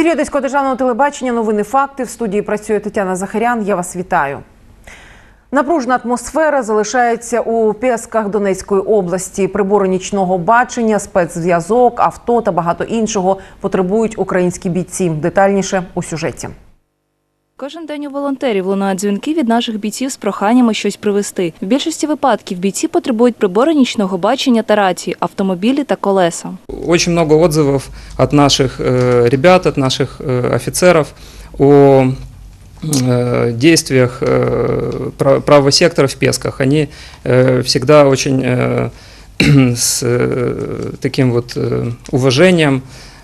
Ефірі Одеського державного телебачення новини факти. В студії працює Тетяна Захарян. Я вас вітаю. Напружна атмосфера залишається у Пєсках Донецької області. Прибори нічного бачення, спецзв'язок, авто та багато іншого потребують українські бійці. Детальніше у сюжеті. Кожен день у волонтерів лунають дзвінки від наших бійців з проханнями щось привезти. В більшості випадків бійці потребують прибори нічного бачення та рації, автомобілі та колеса. Очень много отзывов от наших э, ребят, от наших э, офицеров о э, действиях э, прав- правого сектора в Песках. Они э, всегда очень э, с э, таким вот э, уважением э,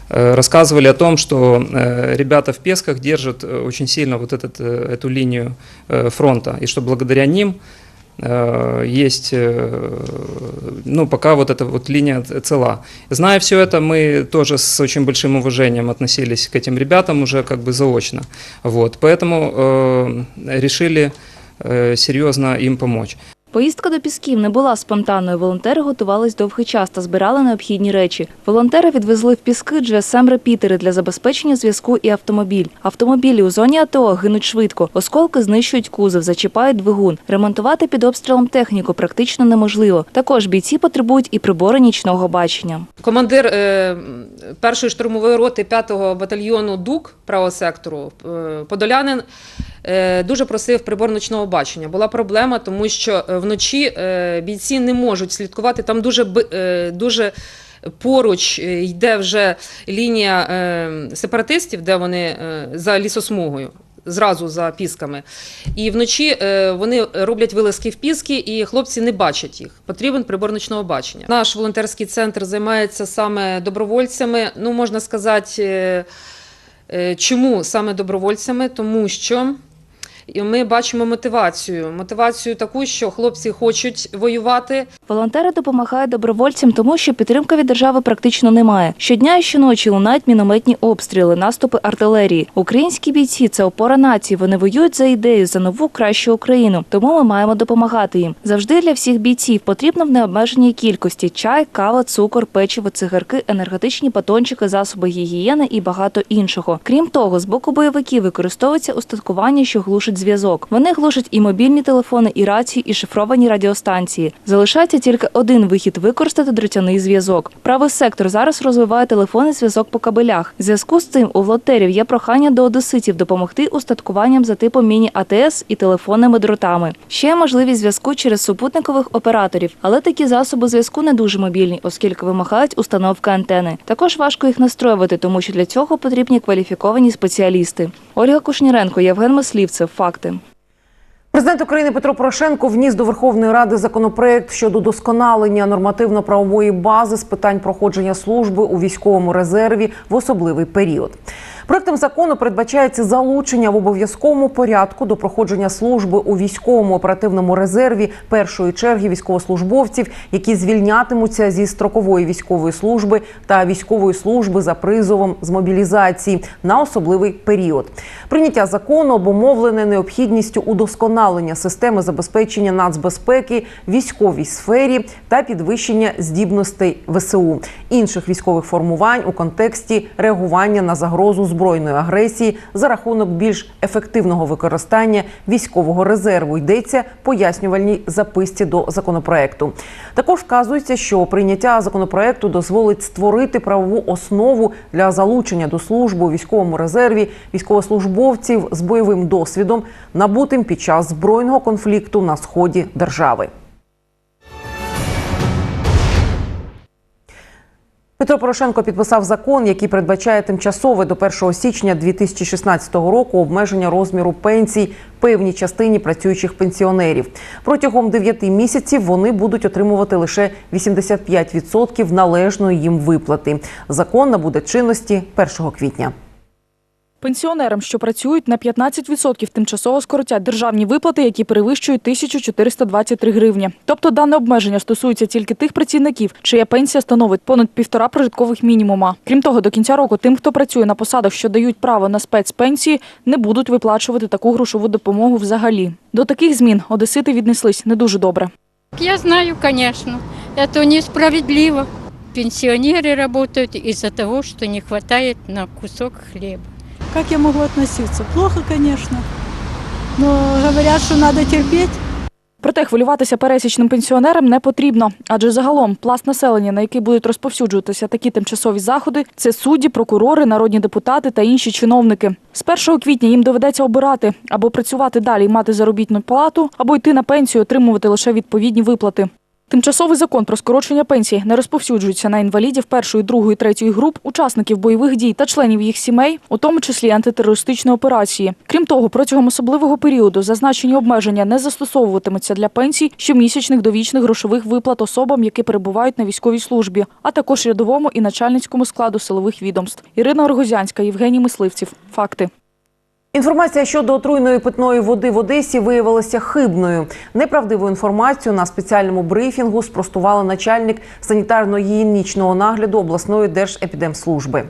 рассказывали о том, что э, ребята в Песках держат э, очень сильно вот этот, э, эту линию э, фронта, и что благодаря ним э, есть, э, ну, пока вот эта вот линия цела. Зная все это, мы тоже с очень большим уважением относились к этим ребятам уже как бы заочно. Вот, поэтому э, решили э, серьезно им помочь. Поїздка до Пісків не була спонтанною. Волонтери готувались довгий час та збирали необхідні речі. Волонтери відвезли в Піски GSM репітери для забезпечення зв'язку і автомобіль. Автомобілі у зоні АТО гинуть швидко. Осколки знищують кузов, зачіпають двигун. Ремонтувати під обстрілом техніку практично неможливо. Також бійці потребують і прибори нічного бачення. Командир е, першої штурмової роти 5-го батальйону ДУК правого сектору е, Подолянин дуже просив прибор ночного бачення. Була проблема, тому що е, вночі е, бійці не можуть слідкувати. Там дуже е, дуже. Поруч е, йде вже лінія е, сепаратистів, де вони е, за лісосмугою, зразу за пісками. І вночі е, вони роблять вилазки в піски, і хлопці не бачать їх. Потрібен прибор ночного бачення. Наш волонтерський центр займається саме добровольцями. Ну, можна сказати, е, е, чому саме добровольцями? Тому що і ми бачимо мотивацію. Мотивацію таку, що хлопці хочуть воювати, Волонтери допомагають добровольцям, тому що підтримки від держави практично немає. Щодня і щоночі лунають мінометні обстріли, наступи артилерії. Українські бійці це опора нації. Вони воюють за ідею за нову кращу Україну. Тому ми маємо допомагати їм. Завжди для всіх бійців потрібно в необмеженій кількості чай, кава, цукор, печиво, цигарки, енергетичні батончики, засоби гігієни і багато іншого. Крім того, з боку бойовиків використовується устаткування, що глушить зв'язок. Вони глушать і мобільні телефони, і рації, і шифровані радіостанції. Залишається тільки один вихід використати дротяний зв'язок. Правий сектор зараз розвиває телефонний зв'язок по кабелях. В зв'язку з цим у волонтерів є прохання до одеситів допомогти устаткуванням за типом міні-АТС і телефонними дротами. Ще можливість зв'язку через супутникових операторів, але такі засоби зв'язку не дуже мобільні, оскільки вимагають установки антени. Також важко їх настроювати, тому що для цього потрібні кваліфіковані спеціалісти. Ольга Кушніренко, Євген Мислівцев. Факти. Президент України Петро Порошенко вніс до Верховної Ради законопроект щодо досконалення нормативно-правової бази з питань проходження служби у військовому резерві в особливий період. Проектом закону передбачається залучення в обов'язковому порядку до проходження служби у військовому оперативному резерві першої черги військовослужбовців, які звільнятимуться зі строкової військової служби та військової служби за призовом з мобілізації на особливий період. Прийняття закону обумовлене необхідністю удосконалення системи забезпечення нацбезпеки військовій сфері та підвищення здібностей ВСУ інших військових формувань у контексті реагування на загрозу збройної агресії за рахунок більш ефективного використання військового резерву. Йдеться пояснювальній записці до законопроекту. Також вказується, що прийняття законопроекту дозволить створити правову основу для залучення до служби у військовому резерві військовослужбовців з бойовим досвідом, набутим під час збройного конфлікту на сході держави. Петро Порошенко підписав закон, який передбачає тимчасове до 1 січня 2016 року обмеження розміру пенсій певній частині працюючих пенсіонерів. Протягом 9 місяців вони будуть отримувати лише 85% належної їм виплати. Закон набуде чинності 1 квітня. Пенсіонерам, що працюють на 15% тимчасово скоротять державні виплати, які перевищують 1423 гривні. Тобто дане обмеження стосується тільки тих працівників, чия пенсія становить понад півтора прожиткових мінімума. Крім того, до кінця року тим, хто працює на посадах, що дають право на спецпенсії, не будуть виплачувати таку грошову допомогу взагалі. До таких змін одесити віднеслись не дуже добре. Я знаю, конечно, это несправедливо. пенсионеры работают из-за того, что не хватает на кусок хлеба. Как я могу относиться? Плохо, конечно. Но говорят, что надо терпеть. Проте хвилюватися пересічним пенсіонерам не потрібно, адже загалом пласт населення, на який будуть розповсюджуватися такі тимчасові заходи, це судді, прокурори, народні депутати та інші чиновники. З 1 квітня їм доведеться обирати або працювати далі мати заробітну плату, або йти на пенсію, отримувати лише відповідні виплати. Тимчасовий закон про скорочення пенсій не розповсюджується на інвалідів першої, другої, третьої груп, учасників бойових дій та членів їх сімей, у тому числі антитерористичної операції. Крім того, протягом особливого періоду зазначені обмеження не застосовуватимуться для пенсій, щомісячних довічних грошових виплат особам, які перебувають на військовій службі, а також рядовому і начальницькому складу силових відомств. Ірина Оргозянська, Євгеній Мисливців. Факти. Інформація щодо отруйної питної води в Одесі виявилася хибною. Неправдиву інформацію на спеціальному брифінгу спростувала начальник санітарно-гігієнічного нагляду обласної держепідемслужби.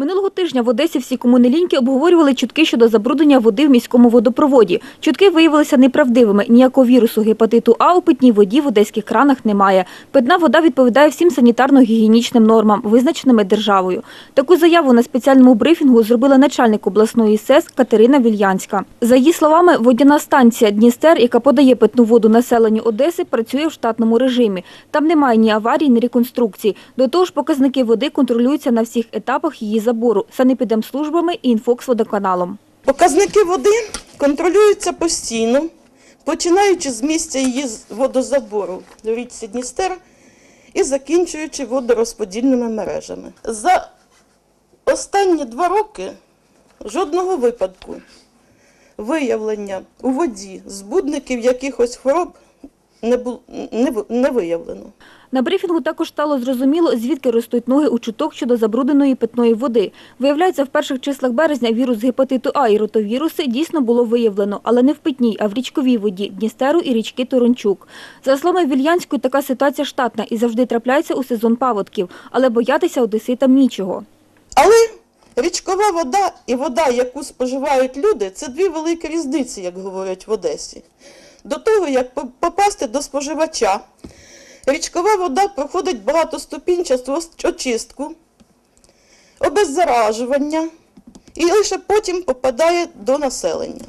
Минулого тижня в Одесі всі комунеліньки обговорювали чутки щодо забруднення води в міському водопроводі. Чутки виявилися неправдивими. Ніякого вірусу гепатиту А у питній воді в одеських кранах немає. Питна вода відповідає всім санітарно-гігієнічним нормам, визначеними державою. Таку заяву на спеціальному брифінгу зробила начальник обласної СЕС Катерина Вільянська. За її словами, водяна станція Дністер, яка подає питну воду населенню Одеси, працює в штатному режимі. Там немає ні аварій, ні реконструкцій. До того ж, показники води контролюються на всіх етапах її забору санепідемслужбами і інфоксводоканалом. Показники води контролюються постійно, починаючи з місця її водозабору до річці Дністер і закінчуючи водорозподільними мережами. За останні два роки жодного випадку виявлення у воді збудників якихось хвороб не, бу- не, не виявлено. На брифінгу також стало зрозуміло, звідки ростуть ноги у чуток щодо забрудненої питної води. Виявляється, в перших числах березня вірус гепатиту А і ротовіруси дійсно було виявлено, але не в питній, а в річковій воді Дністеру і річки Торончук. За словами Вільянської, така ситуація штатна і завжди трапляється у сезон паводків, але боятися одеситам нічого. Але річкова вода і вода, яку споживають люди, це дві великі різниці, як говорять в Одесі. До того, як по- попасти до споживача, річкова вода проходить багатоступінчасту очистку, обеззаражування і лише потім попадає до населення.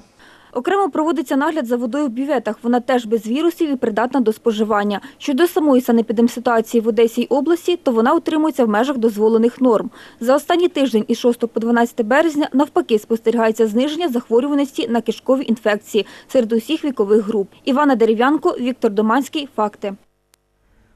Окремо проводиться нагляд за водою в бюветах. Вона теж без вірусів і придатна до споживання. Щодо самої санепідемситуації в Одесі й області, то вона утримується в межах дозволених норм. За останній тиждень із 6 по 12 березня навпаки спостерігається зниження захворюваності на кишкові інфекції серед усіх вікових груп. Івана Дерев'янко, Віктор Доманський. Факти.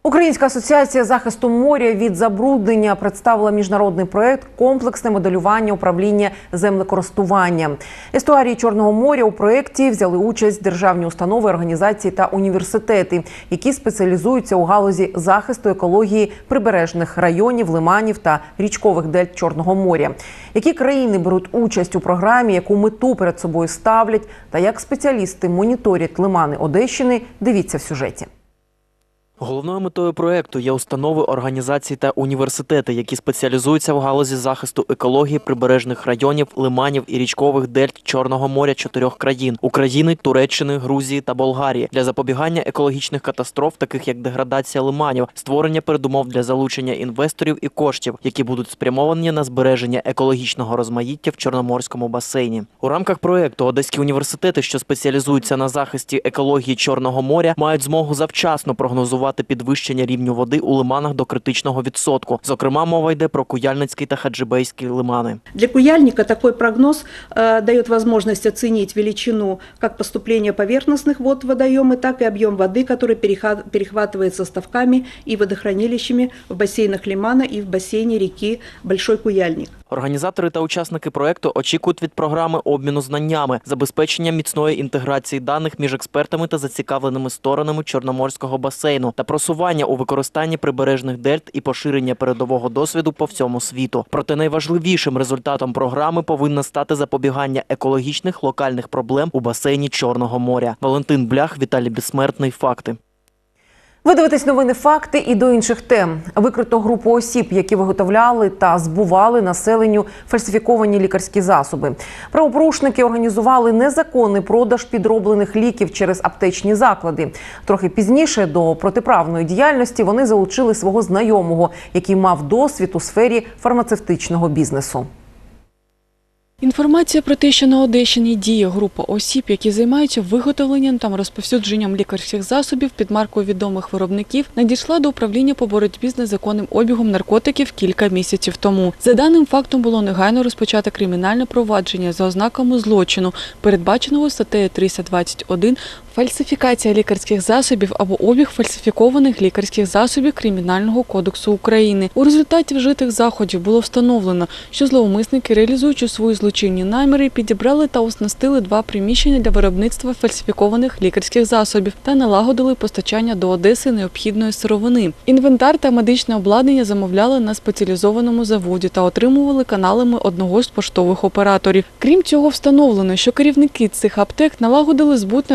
Українська асоціація захисту моря від забруднення представила міжнародний проект комплексне моделювання управління землекористування. Естуарії Чорного моря у проєкті взяли участь державні установи, організації та університети, які спеціалізуються у галузі захисту екології прибережних районів, лиманів та річкових дельт Чорного моря. Які країни беруть участь у програмі, яку мету перед собою ставлять, та як спеціалісти моніторять лимани Одещини, дивіться в сюжеті. Головною метою проекту є установи, організації та університети, які спеціалізуються в галузі захисту екології прибережних районів, лиманів і річкових дельт Чорного моря чотирьох країн України, Туреччини, Грузії та Болгарії для запобігання екологічних катастроф, таких як деградація лиманів, створення передумов для залучення інвесторів і коштів, які будуть спрямовані на збереження екологічного розмаїття в Чорноморському басейні. У рамках проекту Одеські університети, що спеціалізуються на захисті екології Чорного моря, мають змогу завчасно прогнозувати підвищення рівню води у лиманах до критичного відсотку. Зокрема, мова йде про Куяльницький та Хаджибейський лимани. Для куяльника такой прогноз э, дает возможность оценить величину как поступления поверхностных вод в водоемы, так и объем воды, который переха- перехватывается ставками и водохранилищами в бассейнах Лимана и в бассейне реки Большой Куяльник. Організатори та учасники проекту очікують від програми обміну знаннями, забезпечення міцної інтеграції даних між експертами та зацікавленими сторонами Чорноморського басейну та просування у використанні прибережних дельт і поширення передового досвіду по всьому світу. Проте найважливішим результатом програми повинна стати запобігання екологічних локальних проблем у басейні Чорного моря. Валентин Блях, Віталій Безсмертний. Факти. Ви дивитесь новини факти і до інших тем. Викрито групу осіб, які виготовляли та збували населенню фальсифіковані лікарські засоби. Правопорушники організували незаконний продаж підроблених ліків через аптечні заклади. Трохи пізніше до протиправної діяльності вони залучили свого знайомого, який мав досвід у сфері фармацевтичного бізнесу. Інформація про те, що на Одещині діє група осіб, які займаються виготовленням та розповсюдженням лікарських засобів під маркою відомих виробників, надійшла до управління по боротьбі з незаконним обігом наркотиків кілька місяців тому. За даним фактом було негайно розпочато кримінальне провадження за ознаками злочину, передбаченого статтею 321 Фальсифікація лікарських засобів або обіг фальсифікованих лікарських засобів Кримінального кодексу України. У результаті вжитих заходів було встановлено, що зловмисники, реалізуючи свої злочинні наміри, підібрали та оснастили два приміщення для виробництва фальсифікованих лікарських засобів та налагодили постачання до Одеси необхідної сировини. Інвентар та медичне обладнання замовляли на спеціалізованому заводі та отримували каналами одного з поштових операторів. Крім цього, встановлено, що керівники цих аптек налагодили збут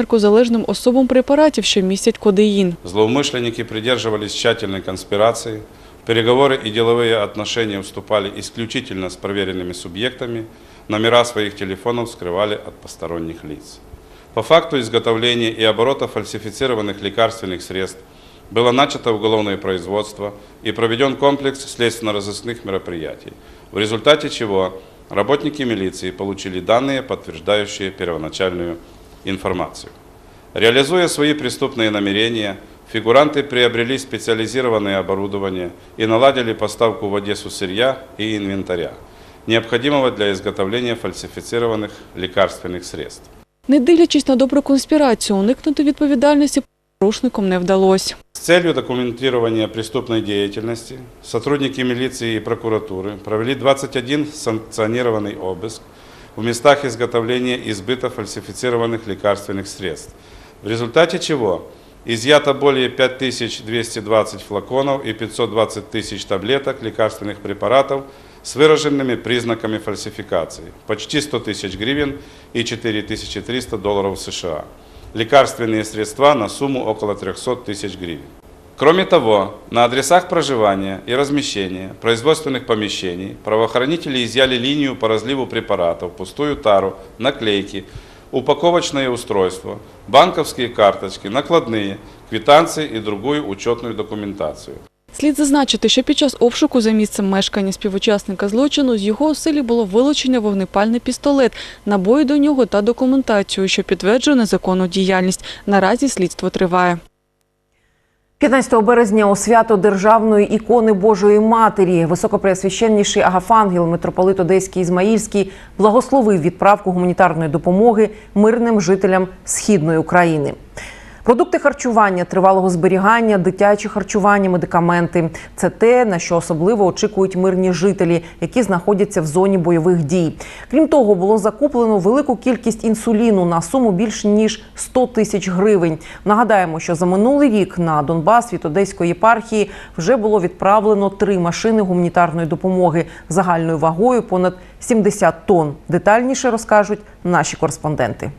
наркозалежним особам препаратів, що містять кодеїн. Злоумышленники придерживались тщательной конспирации, в переговоры и деловые отношения вступали исключительно с проверенными субъектами, номера своих телефонов скрывали от посторонних лиц. По факту изготовления и оборота фальсифицированных лекарственных средств было начато уголовное производство и проведен комплекс следственно-розыскных мероприятий, в результате чего работники милиции получили данные, подтверждающие первоначальную информацию. Реализуя свои преступные намерения, фигуранты приобрели специализированное оборудование и наладили поставку в Одессу сырья и инвентаря, необходимого для изготовления фальсифицированных лекарственных средств. Не дивлячись на добру конспірацію, уникнути відповідальності порушникам не вдалося. С целью документирования преступной деятельности сотрудники милиции и прокуратуры провели 21 санкционированный обыск в местах изготовления и сбыта фальсифицированных лекарственных средств, в результате чего изъято более 5220 флаконов и 520 тысяч таблеток лекарственных препаратов с выраженными признаками фальсификации, почти 100 тысяч гривен и 4300 долларов США. Лекарственные средства на сумму около 300 тысяч гривен. Кроме того, на адресах проживания и размещения производственных помещений правоохранители изъяли линию по разливу препаратов, пустую тару, наклейки, упаковочное устройство, банковские карточки, накладные, квитанции и другую учетную документацию. Слід зазначити, що під час обшуку за місцем мешкання співучасника злочину з його оселі було вилучено вогнепальний пістолет, набої до нього та документацію, що підтверджує незаконну діяльність. Наразі слідство триває. 15 березня у свято державної ікони Божої Матері високопреосвященніший Агафангел, митрополит Одеський Ізмаїльський, благословив відправку гуманітарної допомоги мирним жителям східної України. Продукти харчування, тривалого зберігання, дитяче харчування, медикаменти це те, на що особливо очікують мирні жителі, які знаходяться в зоні бойових дій. Крім того, було закуплено велику кількість інсуліну на суму більш ніж 100 тисяч гривень. Нагадаємо, що за минулий рік на Донбас від Одеської єпархії вже було відправлено три машини гуманітарної допомоги загальною вагою понад 70 тонн. Детальніше розкажуть наші кореспонденти.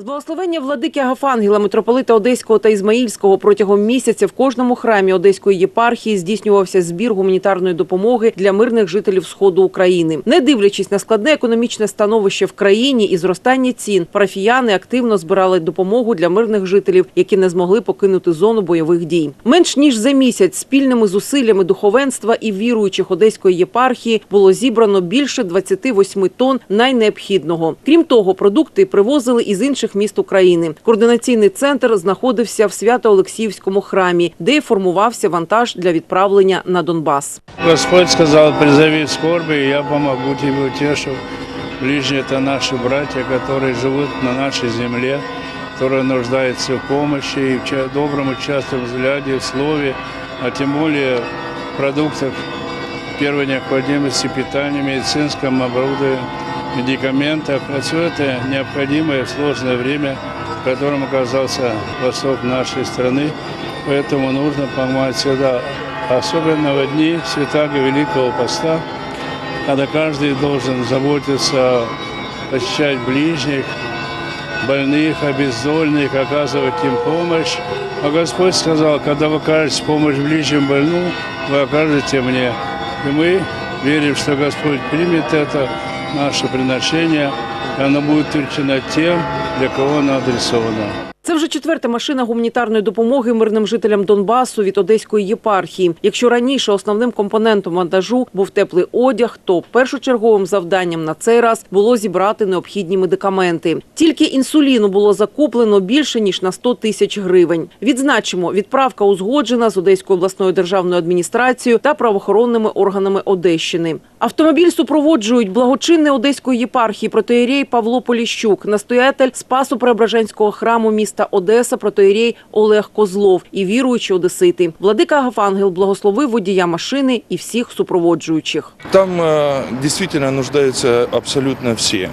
З благословення владики Агафангела, митрополита Одеського та Ізмаїльського протягом місяця в кожному храмі Одеської єпархії здійснювався збір гуманітарної допомоги для мирних жителів сходу України. Не дивлячись на складне економічне становище в країні і зростання цін, парафіяни активно збирали допомогу для мирних жителів, які не змогли покинути зону бойових дій. Менш ніж за місяць спільними зусиллями духовенства і віруючих Одеської єпархії було зібрано більше 28 тонн найнеобхідного. Крім того, продукти привозили із інших міст України. Координаційний центр знаходився в Свято-Олексіївському храмі, де й формувався вантаж для відправлення на Донбас. Господь сказал, призови скорби, и я помогу тебе, утешу. Ближние – это наши братья, которые живут на нашей земле, которые нуждаются в помощи и в ча- добром и частом взгляде, в слове, а тем более в продуктах первой необходимости, питания, медицинском оборудовании, Медикаментах. А все это необходимое в сложное время, в котором оказался восток нашей страны. Поэтому нужно помогать всегда, особенно в дни святаго Великого Поста, когда каждый должен заботиться, посещать ближних, больных, обездольных, оказывать им помощь. А Господь сказал, когда вы окажете помощь ближнему больному, вы окажете мне. И мы верим, что Господь примет это наше приношение, и оно будет включено тем, для кого оно адресовано. Це вже четверта машина гуманітарної допомоги мирним жителям Донбасу від Одеської єпархії. Якщо раніше основним компонентом вантажу був теплий одяг, то першочерговим завданням на цей раз було зібрати необхідні медикаменти. Тільки інсуліну було закуплено більше ніж на 100 тисяч гривень. Відзначимо, відправка узгоджена з Одеською обласною державною адміністрацією та правоохоронними органами Одещини. Автомобіль супроводжують благочинний Одеської єпархії протоєрей Павло Поліщук, настоятель Спасу Преображенського храму міста Одеса протоєрей Олег Козлов і віруючі одесити. Владика Агафангел благословив водія машини і всіх супроводжуючих. Там дійсно нуждаються абсолютно все.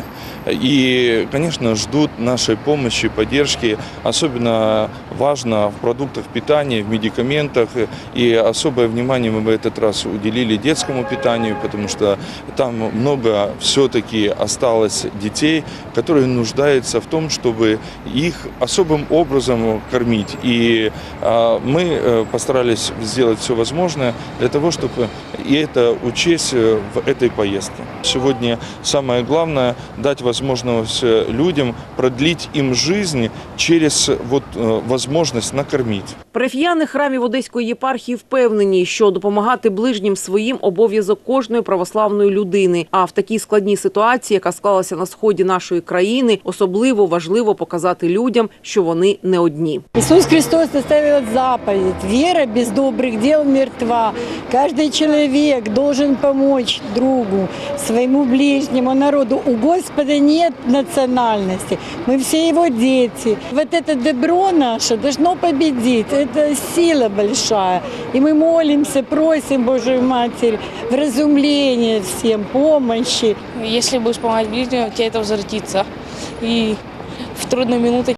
И, конечно, ждут нашей помощи, поддержки. Особенно важно в продуктах питания, в медикаментах. И особое внимание мы в этот раз уделили детскому питанию, потому что там много все-таки осталось детей, которые нуждаются в том, чтобы их особым образом кормить. И а, мы э, постарались сделать все возможное для того, чтобы и это учесть э, в этой поездке. Сегодня самое главное дать возможность э, людям продлить им жизнь через вот э, возможность накормить. Парафіяни храмів Одеської єпархії впевнені, що допомагати ближнім своїм обов'язок кожної православної людини. А в такій складній ситуації, яка склалася на сході нашої країни, особливо важливо показати людям, що вони не одні. Иисус Христос оставил заповедь. Вера без добрых дел мертва. Каждый человек должен помочь другу, своему ближнему народу. У Господа нет национальности. Мы все его дети. Вот это добро наше должно победить. Это сила большая. И мы молимся, просим Божию Матерь вразумления всем, помощи. Если будешь помогать ближнему, тебе это возвратится. И в трудные минуты